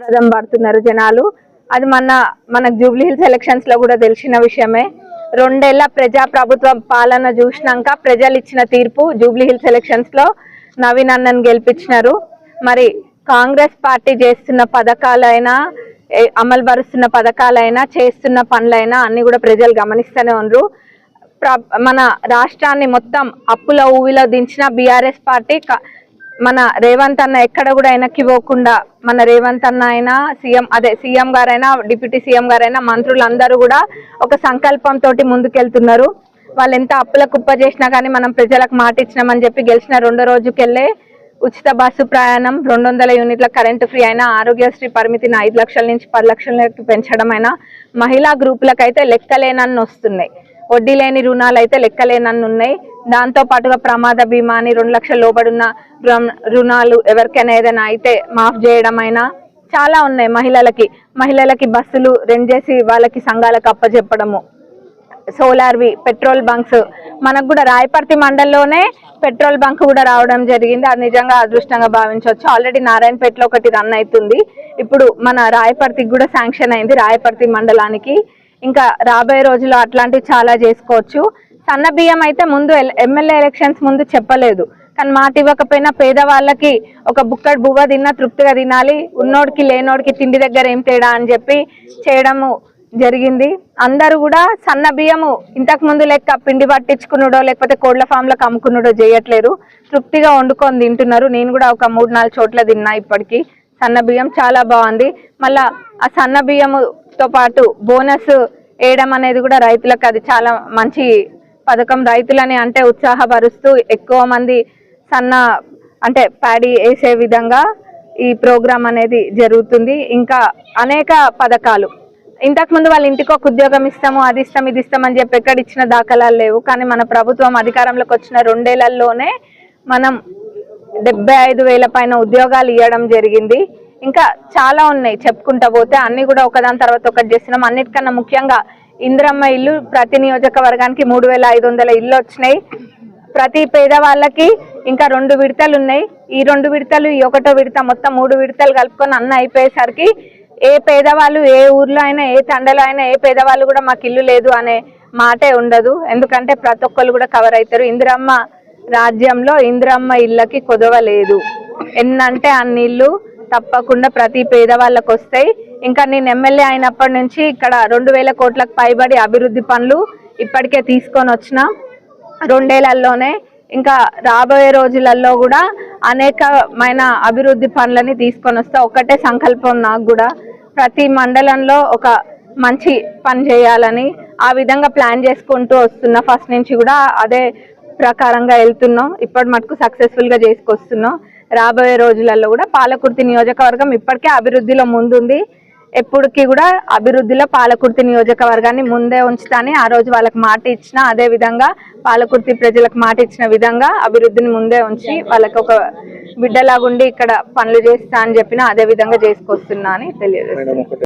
ప్రదం పడుతున్నారు జనాలు. అది మన మనకు జూబ్లీ హిల్స్ ఎలక్షన్స్లో కూడా తెలిసిన విషయమే. రెండేళ్ళ ప్రజా ప్రభుత్వ పాలన చూసినాక ప్రజలు ఇచ్చిన తీర్పు జూబ్లీ హిల్స్ ఎలక్షన్స్లో నవీన్ అన్నను గెలిపించినారు. మరి కాంగ్రెస్ పార్టీ చేస్తున్న పథకాలైనా ఏ- అమలు పరుస్తున్న పథకాలైనా చేస్తున్న పనులైనా అన్ని కూడా ప్రజలు గమనిస్తూనే ఉన్నారు. మన రాష్ట్రాన్ని మొత్తం అప్పుల ఊవిలో దించిన బీఆర్ఎస్ పార్టీ మన రేవంత్ అన్న ఎక్కడ కూడా వెనక్కి పోకుండా మన రేవంత్ అన్న అయినా సీఎం అదే సీఎం గారైనా డిప్యూటీ సీఎం గారైనా మంత్రులందరూ కూడా ఒక సంకల్పంతో ముందుకెళ్తున్నారు. వాళ్ళు ఎంత అప్పుల కుప్ప చేసినా కానీ మనం ప్రజలకు మాట ఇచ్చినామని చెప్పి గెలిచిన రెండో రోజుకెళ్ళే ఉచిత బస్సు ప్రయాణం రెండు వందల యూనిట్ల కరెంటు ఫ్రీ అయినా ఆరోగ్యశ్రీ పరిమితిని ఐదు లక్షల నుంచి పది లక్షలకి పెంచడం అయినా మహిళా గ్రూపులకైతే లెక్కలేనన్ను వస్తున్నాయి వడ్డీ లేని రుణాలు అయితే లెక్కలేనన్ను ఉన్నాయి దాంతో పాటుగా ప్రమాద బీమా అని రెండు లక్షల లోబడున్న రుణాలు ఎవరికైనా ఏదైనా అయితే మాఫ్ చేయడం అయినా చాలా ఉన్నాయి మహిళలకి. మహిళలకి బస్సులు రెంట్ చేసి వాళ్ళకి సంఘాలకు అప్పచెప్పడము సోలార్వి పెట్రోల్ బంక్స్ మనకు కూడా రాయపర్తి మండలంలోనే పెట్రోల్ బంక్ కూడా రావడం జరిగింది. అది నిజంగా అదృష్టంగా భావించవచ్చు. ఆల్రెడీ నారాయణపేటలో ఒకటి రన్ అవుతుంది. ఇప్పుడు మన రాయపర్తికి కూడా శాంక్షన్ అయింది. రాయపర్తి మండలానికి. ఇంకా రాబోయే రోజుల్లో అట్లాంటివి చాలా చేసుకోవచ్చు. సన్న బియ్యం అయితే ముందు ఎమ్మెల్యే ఎలక్షన్స్ ముందు చెప్పలేదు. కానీ మాట ఇవ్వకపోయినా పేదవాళ్ళకి ఒక బుక్కడు బువ్వ తిన్నా తృప్తిగా తినాలి. ఉన్నోడికి లేనోడికి తిండి దగ్గర ఏం తేడా అని చెప్పి చేయడము జరిగింది. అందరూ కూడా సన్న బియ్యము ఇంతకు ముందు లెక్క పిండి పట్టించుకున్నాడో లేకపోతే కోళ్ళ ఫామ్లకు అమ్ముకున్నాడో చేయట్లేరు. తృప్తిగా వండుకొని తింటున్నారు. నేను కూడా ఒక మూడు నాలుగు చోట్ల తిన్నా ఇప్పటికి. సన్న బియ్యం చాలా బాగుంది. మళ్ళా ఆ సన్న బియ్యముతో పాటు బోనస్ వేయడం అనేది కూడా రైతులకు అది చాలా మంచి పథకం రైతులని అంటే ఉత్సాహపరుస్తూ ఎక్కువ మంది సన్న అంటే ప్యాడీ వేసే విధంగా ఈ ప్రోగ్రాం అనేది జరుగుతుంది. ఇంకా అనేక పథకాలు. ఇంతకు ముందు వాళ్ళ ఇంటికి ఒక ఉద్యోగం ఇస్తాము అది ఇస్తాం ఇది ఇస్తాం అని చెప్పి ఎక్కడ ఇచ్చిన దాఖలాలు లేవు. కానీ మన ప్రభుత్వం అధికారంలోకి వచ్చిన రెండేళ్ళలోనే మనం డెబ్బై ఐదు వేల పైన ఉద్యోగాలు ఇవ్వడం జరిగింది. ఇంకా చాలా ఉన్నాయి. చెప్పుకుంటా పోతే అన్ని కూడా ఒకదాని తర్వాత ఒకటి చేస్తున్నాం. అన్నిటికన్నా ముఖ్యంగా ఇందిరమ్మ ఇల్లు ప్రతి నియోజకవర్గానికి మూడు వేల ఐదు వందల ఇల్లు వచ్చినాయి. ప్రతి పేదవాళ్ళకి ఇంకా రెండు విడతలు ఉన్నాయి. ఈ రెండు విడతలు ఈ ఒకటో విడత మొత్తం మూడు విడతలు కలుపుకొని అన్న అయిపోయేసరికి ఏ పేదవాళ్ళు ఏ ఊర్లో అయినా ఏ తండలో అయినా ఏ పేదవాళ్ళు కూడా మాకు ఇల్లు లేదు అనే మాటే ఉండదు. ఎందుకంటే ప్రతి ఒక్కరు కూడా కవర్ అవుతారు. ఇందిరమ్మ రాజ్యంలో ఇందిరమ్మ ఇళ్ళకి కొదవలేదు ఎన్నంటే అన్ని ఇల్లు తప్పకుండా ప్రతి పేదవాళ్ళకు వస్తాయి ఇంకా నేను ఎమ్మెల్యే అయినప్పటి నుంచి ఇక్కడ రెండు వేల కోట్లకు పైబడి అభివృద్ధి పనులు ఇప్పటికే తీసుకొని వచ్చిన రెండేళ్ళలోనే ఇంకా రాబోయే రోజులలో కూడా అనేకమైన అభివృద్ధి పనులని తీసుకొని వస్తా. ఒకటే సంకల్పం నాకు కూడా. ప్రతి మండలంలో ఒక మంచి పని చేయాలని ఆ విధంగా ప్లాన్ చేసుకుంటూ వస్తున్నా ఫస్ట్ నుంచి కూడా అదే ప్రకారంగా వెళ్తున్నాం. ఇప్పటి మటుకు సక్సెస్ఫుల్గా చేసుకొస్తున్నాం. రాబోయే రోజులలో కూడా పాలకుర్తి నియోజకవర్గం ఇప్పటికే అభివృద్ధిలో ముందుంది. ఎప్పటికీ కూడా అభివృద్ధిలో పాలకుర్తి నియోజకవర్గాన్ని ముందే ఉంచుతాని ఆ రోజు వాళ్ళకి మాట ఇచ్చిన అదే విధంగా పాలకుర్తి ప్రజలకు మాట ఇచ్చిన విధంగా అభివృద్ధిని ముందే ఉంచి వాళ్ళకి ఒక బిడ్డలాగుండి ఇక్కడ పనులు చేస్తా అని చెప్పిన అదే విధంగా చేసుకొస్తున్నా అని తెలియజేస్తాను